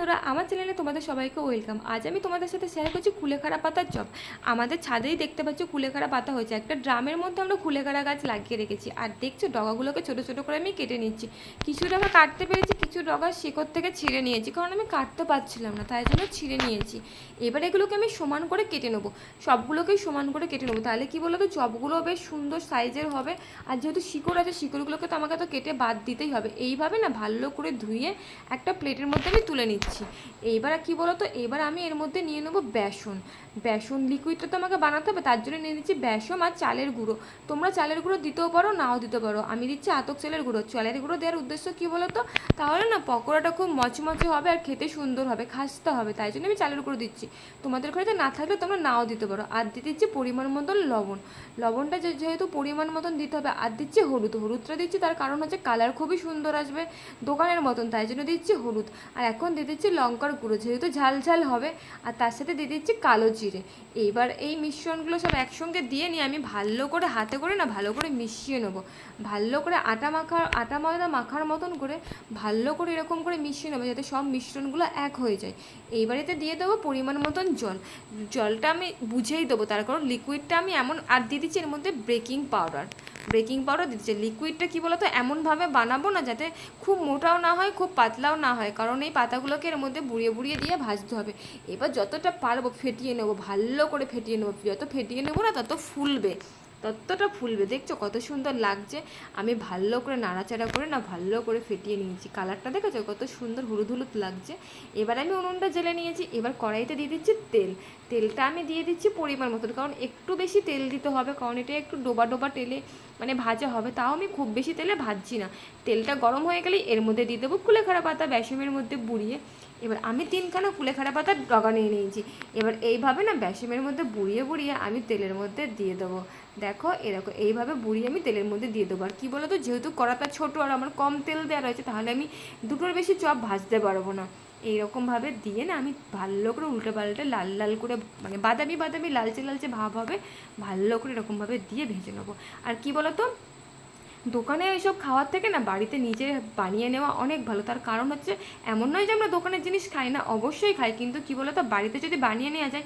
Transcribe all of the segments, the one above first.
বন্ধুরা, আমার চ্যানেলে তোমাদের সবাইকে ওয়েলকাম। আজ আমি তোমাদের সাথে শেয়ার করছি কুলেখাড়া পাতার চপ। আমাদের ছাদেই দেখতে পাচ্ছ কুলেখাড়া পাতা হয়েছে। একটা ড্রামের মধ্যে আমরা কুলেখাড়া গাছ লাগিয়ে রেখেছি। আর দেখছ, ডগাগুলোকে ছোটো ছোটো করে আমি কেটে নিচ্ছি। কিছু ডগা কাটতে পেরেছি, কিছু ডগা শিকড় থেকে ছিঁড়ে নিয়েছি, কারণ আমি কাটতে পারছিলাম না, তাই জন্য ছিঁড়ে নিয়েছি। এবার এগুলোকে আমি সমান করে কেটে নেব। সবগুলোকেই সমান করে কেটে নেব। তাহলে কি বলো তো চপগুলো বেশ সুন্দর সাইজের হবে। আর যেহেতু শিকড় আছে, শিকড়গুলোকে তো আমাকে তো কেটে বাদ দিতেই হবে। এইভাবে না ভালো করে ধুয়ে একটা প্লেটের মধ্যে আমি তুলে নিচ্ছি। এইবার কি বলো তো এবার আমি এর মধ্যে নিয়ে নেব বেসন। বেসন লিকুইডটা তো আমাকে বানাতে হবে, তার জন্য নিয়ে নিচ্ছি বেসন আর চালের গুঁড়ো। তোমরা চালের গুঁড়ো দিতেও পারো, নাও দিতে পারো। আমি দিচ্ছি আতক চালের গুঁড়ো। চালের গুঁড়ো দেওয়ার উদ্দেশ্য কী বলো তো তাহলে না, পকোড়াটা খুব মচমচে হবে আর খেতে সুন্দর হবে, খাসতে হবে, তাই জন্য আমি চালের গুঁড়ো দিচ্ছি। তোমাদের ঘরে না থাকলে তোমরা নাও দিতে পারো। আর দিয়ে দিচ্ছি পরিমাণ মতন লবণ। লবণটা যেহেতু পরিমাণ মতন দিতে হবে, আর দিচ্ছি হলুদ। হলুদটা দিচ্ছি তার কারণ হচ্ছে কালার খুবই সুন্দর আসবে দোকানের মতন, তাই জন্য দিচ্ছি হলুদ। আর এখন দিয়ে দিচ্ছি লঙ্কার গুঁড়ো, যেহেতু ঝাল ঝাল হবে, আর তার সাথে দিয়ে দিচ্ছি কালো জিরে। এইবার এই মিশ্রণগুলো সব একসঙ্গে দিয়ে নিয়ে আমি ভালো করে হাতে করে না, ভালো করে মিশিয়ে নেব। ভালো করে আটা মাখা, আটা ময়দা মাখার মতন করে ভালো করে এরকম করে মিশিয়ে নেব, যাতে সব মিশ্রণগুলো এক হয়ে যায়। এইবারেতে দিয়ে দেবো পরিমাণ মতন জল। জলটা আমি বুঝেই দেবো, তার কারণ লিকুইডটা আমি এমন, আর দিয়ে দিচ্ছি এর মধ্যে বেকিং পাউডার বেকিং পাউডার দিচ্ছে লিকুইডটা কী বলতো, এমনভাবে বানাবো না যাতে খুব মোটাও না হয়, খুব পাতলাও না হয়। কারণ এই পাতাগুলোকে এর মধ্যে বুড়িয়ে বুড়িয়ে দিয়ে ভাজতে হবে। এবার যতটা পারব ফেটিয়ে নেব, ভালো করে ফেটিয়ে নেব। যত ফেটিয়ে নেব না, তত ফুলবে। ততটা ফুলবে দেখছ কত সুন্দর লাগছে। আমি ভালো করে নাড়াচাড়া করে না ভালো করে ফেটিয়ে নিয়েছি। কালারটা দেখেছ? কত সুন্দর হলুদ হলুদ লাগছে। এবার আমি উনুনটা জেলে নিয়েছি। এবার কড়াইতে দিয়ে দিচ্ছি তেল। তেলটা আমি দিয়ে দিচ্ছি পরিমাণ মতন। কারণ একটু বেশি তেল দিতে হবে। কারণ এটা একটু ডোবা ডোবা তেলে মানে ভাজা হবে। তাও আমি খুব বেশি তেলে ভাজছি না। তেলটা গরম হয়ে গেলেই এর মধ্যে দিয়ে দেবো কুলেখাড়া পাতা বেসমের মধ্যে বুড়িয়ে। এবার আমি তিনখানা কুলেখাড়া পাতা ডগা নিয়ে নিয়েছি। এবার এইভাবে না বেসমের মধ্যে বুড়িয়ে বুড়িয়ে আমি তেলের মধ্যে দিয়ে দেবো। দেখো, এরকম এইভাবে বুড়িয়ে আমি তেলের মধ্যে দিয়ে দেবো। আর কী বলো তো যেহেতু কড়াটা ছোটো আর আমার কম তেল দেওয়া রয়েছে, তাহলে আমি দুটোর বেশি চপ ভাজতে পারব না। এইরকমভাবে দিয়ে না আমি ভালো করে উল্টে পাল্টে লাল লাল করে মানে বাদামি বাদামি লালচে লালচে ভাব হবে, ভালো করে এরকমভাবে দিয়ে ভেজে নেব। আর কি বলো তো দোকানে এইসব খাওয়ার থেকে না বাড়িতে নিজে বানিয়ে নেওয়া অনেক ভালো। তার কারণ হচ্ছে এমন নয় যে আমরা দোকানের জিনিস খাই না, অবশ্যই খাই। কিন্তু কি বলো তো বাড়িতে যদি বানিয়ে নেওয়া যায়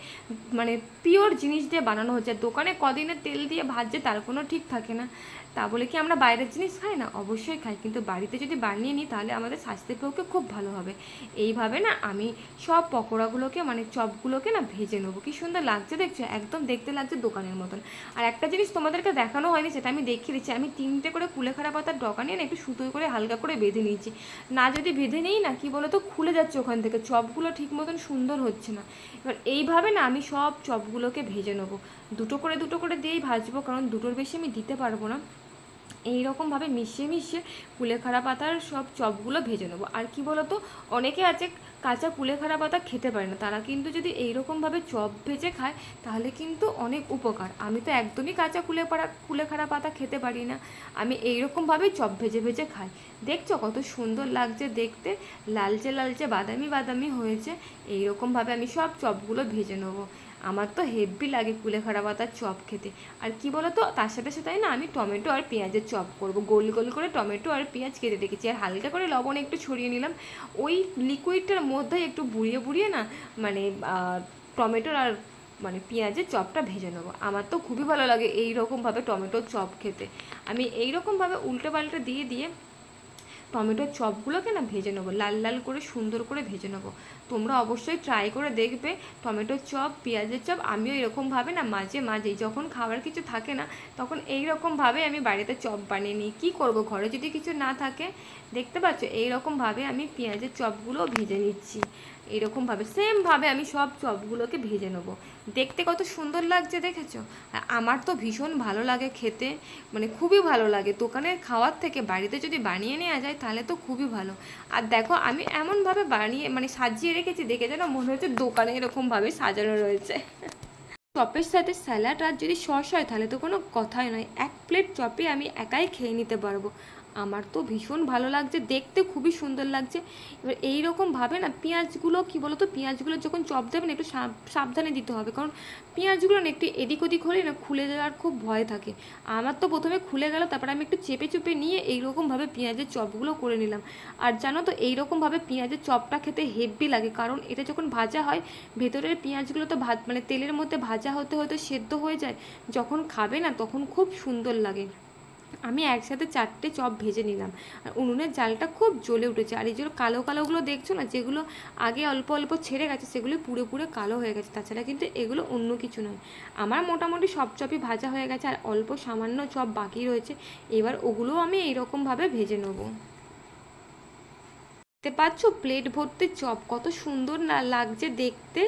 মানে পিওর জিনিস দিয়ে বানানো হচ্ছে দোকানে কদিনের তেল দিয়ে ভাজছে তার কোনো ঠিক থাকে না। তা বলে কি আমরা বাইরের জিনিস খাই? না, অবশ্যই খাই। কিন্তু বাড়িতে যদি বানিয়ে নিই, তাহলে আমাদের স্বাস্থ্যের পক্ষে খুব ভালো হবে। এইভাবে না আমি সব পকোড়াগুলোকে মানে চপগুলোকে না ভেজে নেব। কি সুন্দর লাগছে দেখছ? একদম দেখতে লাগছে দোকানের মতন। আর একটা জিনিস তোমাদেরকে দেখানো হয়নি, সেটা আমি দেখিয়ে দিচ্ছি। আমি তিনটে করে কুলেখাড়া পাতার ডকা নিয়ে না একটু সুতোয় করে হালকা করে বেঁধে নিয়েছি। না যদি বেঁধে নেই না, কি বলো তো খুলে যাচ্ছে ওখান থেকে। চপগুলো ঠিক মতন সুন্দর হচ্ছে না। এবার এইভাবে না আমি সব চপগুলোকে ভেজে নেব। দুটো করে দুটো করে দিয়েই ভাজবো, কারণ দুটোর বেশি আমি দিতে পারব না। এইরকমভাবে মিশিয়ে মিশিয়ে কুলেখাড়া পাতার সব চপগুলো ভেজে নেব। আর কি বলো তো অনেকে আছে কাঁচা কুলেখাড়া পাতা খেতে পারে না। তারা কিন্তু যদি এইরকমভাবে চপ ভেজে খায়, তাহলে কিন্তু অনেক উপকার। আমি তো একদমই কাঁচা কুলে কুলেপাড়া কুলেখাড়া পাতা খেতে পারি না। আমি এইরকমভাবেই চপ ভেজে ভেজে খাই। দেখছ কত সুন্দর লাগছে দেখতে? লালচে লালচে বাদামি বাদামি হয়েছে। এইরকমভাবে আমি সব চপগুলো ভেজে নেব। আমার তো হেভি লাগে কুলেখাড়া পাতার চপ খেতে। আর কি বলো তো তার সাথে সাথে না আমি টমেটো আর পেঁয়াজের চপ করব। গোল গোল করে টমেটো আর পেঁয়াজ কেটে রেখেছি। আর হালকা করে লবণ একটু ছড়িয়ে নিলাম। ওই লিকুইডটার মধ্যে একটু বুড়িয়ে বুড়িয়ে না মানে টমেটোর আর মানে পেঁয়াজের চপটা ভেজে নেব। আমার তো খুবই ভালো লাগে এই রকমভাবে টমেটোর চপ খেতে। আমি এইরকমভাবে উল্টে পাল্টে দিয়ে দিয়ে টমেটোর চপগুলোকে না ভেজে নেব, লাল লাল করে সুন্দর করে ভেজে নেব। তোমরা অবশ্যই ট্রাই করে দেখবে, টমেটোর চপ, পেঁয়াজের চপ, আমিও এরকমভাবে না মাঝে মাঝে, যখন খাবার কিছু থাকে না, তখন এই রকমভাবে আমি বাড়িতে চপ বানিয়ে নিই। কী করব, ঘরে যদি কিছু না থাকে, দেখতে পাচ্ছ? এইরকমভাবে আমি পেঁয়াজের চপগুলো ভেজে নিচ্ছি। এরকমভাবে সেমভাবে আমি সব চপগুলোকে ভেজে নেব। দেখতে কত সুন্দর লাগছে দেখেছ? আমার তো ভীষণ ভালো লাগে খেতে মানে খুবই ভালো লাগে। দোকানের খাওয়ার থেকে বাড়িতে যদি বানিয়ে নেওয়া যায় তাহলে তো খুবই ভালো। আর দেখো আমি এমনভাবে বানিয়ে মানে সাজিয়ে রেখেছি দেখে যেন মনে হচ্ছে দোকানে এরকমভাবে সাজানো রয়েছে। চপের সাথে স্যালাড আর যদি সস হয় তাহলে তো কোনো কথাই নয়। এক প্লেট চপে আমি একাই খেয়ে নিতে পারব। আমার তো ভীষণ ভালো লাগছে, দেখতে খুবই সুন্দর লাগছে। এবার এই রকমভাবে না পেঁয়াজগুলো কী বলো তো পেঁয়াজগুলো যখন চপ দেবেন একটু সাব- সাবধানে দিতে হবে। কারণ পেঁয়াজগুলো না একটু এদিক ওদিক হলে না খুলে যাওয়ার খুব ভয় থাকে। আমার তো প্রথমে খুলে গেল, তারপরে আমি একটু চেপে চুপে নিয়ে এইরকমভাবে পেঁয়াজের চপগুলো করে নিলাম। আর জানো তো এইরকমভাবে পেঁয়াজের চপটা খেতে হেভি লাগে, কারণ এটা যখন ভাজা হয়, ভেতরের পেঁয়াজগুলো তো ভাত মানে তেলের মধ্যে ভাজা হতে হতে সেদ্ধ হয়ে যায়, যখন খাবে না তখন খুব সুন্দর লাগে। আমি একসাথে চারটে চপ ভেজে নিলাম। আর উনুনের জালটা খুব জ্বলে উঠেছে। আর এই যে কালো কালোগুলো দেখছ না, যেগুলো আগে অল্প অল্প ছেড়ে গেছে, সেগুলো পুরো পুরো কালো হয়ে গেছে। তাছাড়া কিন্তু এগুলো অন্য কিছু নয়। আমার মোটামুটি সব চপই ভাজা হয়ে গেছে আর অল্প সামান্য চপ বাকি রয়েছে। এবার ওগুলোও আমি এইরকমভাবে ভেজে নেব। দেখতে পাচ্ছ, প্লেট ভর্তি চপ। কত সুন্দর না লাগছে দেখতে।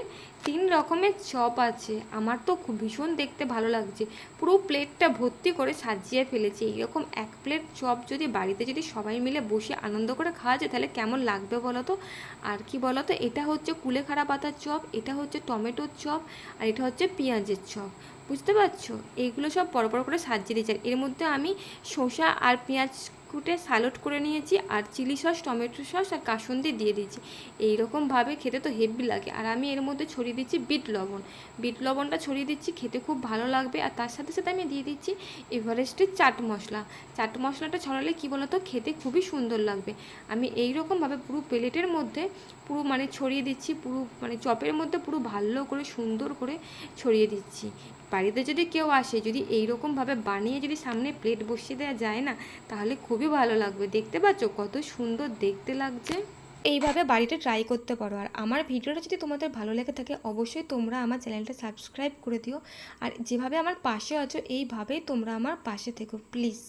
তিন রকমের চপ আছে। আমার তো খুব ভীষণ দেখতে ভালো লাগছে। পুরো প্লেটটা ভর্তি করে সাজিয়ে ফেলেছি। এইরকম এক প্লেট চপ যদি বাড়িতে যদি সবাই মিলে বসে আনন্দ করে খাওয়া যায়, তাহলে কেমন লাগবে বলো তো? আর কি বলো তো? এটা হচ্ছে কুলেখাড়া পাতার চপ, এটা হচ্ছে টমেটোর চপ, আর এটা হচ্ছে পেঁয়াজের চপ। বুঝতে পারছ? এইগুলো সব বড় বড় করে সাজিয়ে দিয়েছি। এর মধ্যে আমি শসা আর পেঁয়াজ কুটে স্যালাড করে নিয়েছি, আর চিলি সস, টমেটো সস, আর কাসুন্দি দিয়ে দিয়েছি। এইরকমভাবে খেতে তো হেভি লাগে। আর আমি এর মধ্যে ছড়িয়ে দিচ্ছি বিট লবণ। বিট লবণটা ছড়িয়ে দিচ্ছি, খেতে খুব ভালো লাগবে। আর তার সাথে সাথে আমি দিয়ে দিচ্ছি এভারেস্টের চাট মশলা। চাট মশলাটা ছড়ালে কী বলতো, খেতে খুবই সুন্দর লাগবে। আমি এই রকমভাবে পুরো প্লেটের মধ্যে পুরো মানে ছড়িয়ে দিচ্ছি, পুরো মানে চপের মধ্যে পুরো ভালো করে, সুন্দর করে ছড়িয়ে দিচ্ছি। বাড়িতে যদি কেউ আসে, যদি এই রকমভাবে বানিয়ে যদি সামনে প্লেট বসিয়ে দেওয়া যায় না, তাহলে খুবই ভালো লাগবে। দেখতে পাচ্ছ কত সুন্দর দেখতে লাগছে। এইভাবে বাড়িতে ট্রাই করতে পারো। আর আমার ভিডিওটা যদি তোমাদের ভালো লেগে থাকে, অবশ্যই তোমরা আমার চ্যানেলটা সাবস্ক্রাইব করে দিও। আর যেভাবে আমার পাশে আছো, এইভাবেই তোমরা আমার পাশে থেকো প্লিজ